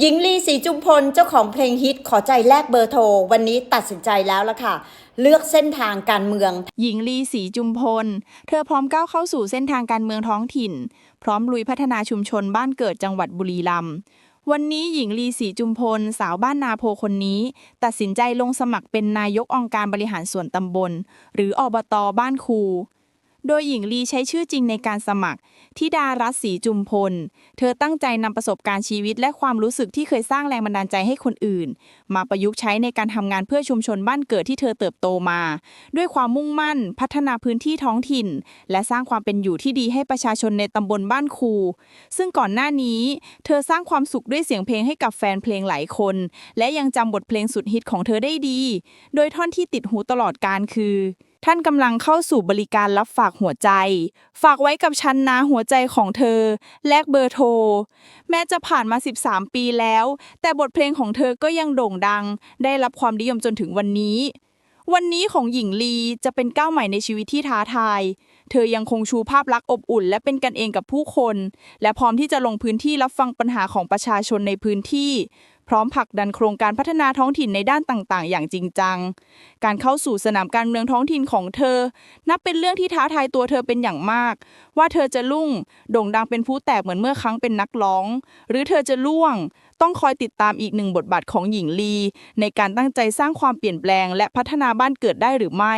หญิงลีศรีจุมพลเจ้าของเพลงฮิตขอใจแลกเบอร์โทร วันนี้ตัดสินใจแล้วละค่ะ เลือกเส้นทางการเมือง หญิงลีศรีจุมพล เธอพร้อมก้าวเข้าสู่เส้นทางการเมืองท้องถิ่น พร้อมลุยพัฒนาชุมชนบ้านเกิดจังหวัดบุรีรัมย์วันนี้หญิงลีศรีจุมพล สาวบ้านนาโพคนนี้ ตัดสินใจลงสมัครเป็นนายกองค์การบริหารส่วนตำบล หรืออบตบ้านครู โดยหญิงลีใช้ชื่อจริงในการสมัครทิดารัศรีจุมพล เธอตั้งใจนำประสบการณ์ชีวิตและความรู้สึกที่เคยสร้างแรงบันดาลใจให้คนอื่น มาประยุกต์ใช้ในการทำงานเพื่อชุมชนบ้านเกิดที่เธอเติบโตมา ด้วยความมุ่งมั่น พัฒนาพื้นที่ท้องถิ่น และสร้างความเป็นอยู่ที่ดีให้ประชาชนในตำบลบ้านคู ซึ่งก่อนหน้านี้ เธอสร้างความสุขด้วยเสียงเพลงให้กับแฟนเพลงหลายคน และยังจำบทเพลงสุดฮิตของเธอได้ดี โดยท่อนที่ติดหูตลอดการคือ ท่านกำลังเข้าสู่บริการรับฝากหัวใจ ฝากไว้กับฉันนะหัวใจของเธอ แลกเบอร์โทร แม้จะผ่านมา 13 ปีแล้ว แต่บทเพลงของเธอก็ยังโด่งดัง ได้รับความนิยมจนถึงวันนี้ วันนี้ของหญิงลีจะเป็นก้าวใหม่ในชีวิตที่ท้าทาย เธอยังคงชูภาพลักษณ์อบอุ่น และเป็นกันเองกับผู้คน และพร้อมที่จะลงพื้นที่รับฟังปัญหาของประชาชนในพื้นที่ ร้อมผลักดันโครงการพัฒนาท้องถิ่นในด้านต่างๆ อย่างจริงจัง การเข้าสู่สนามการเมืองท้องถิ่นของเธอ นับเป็นเรื่องที่ท้าทายตัวเธอเป็นอย่างมาก ว่าเธอจะลุ่ง โด่งดังเป็นผู้แตกเหมือนเมื่อครั้งเป็นนักร้อง หรือเธอจะล่วง ต้องคอยติดตามอีกหนึ่งบทบาทของหญิงลี ในการตั้งใจสร้างความเปลี่ยนแปลง และพัฒนาบ้านเกิดได้หรือไม่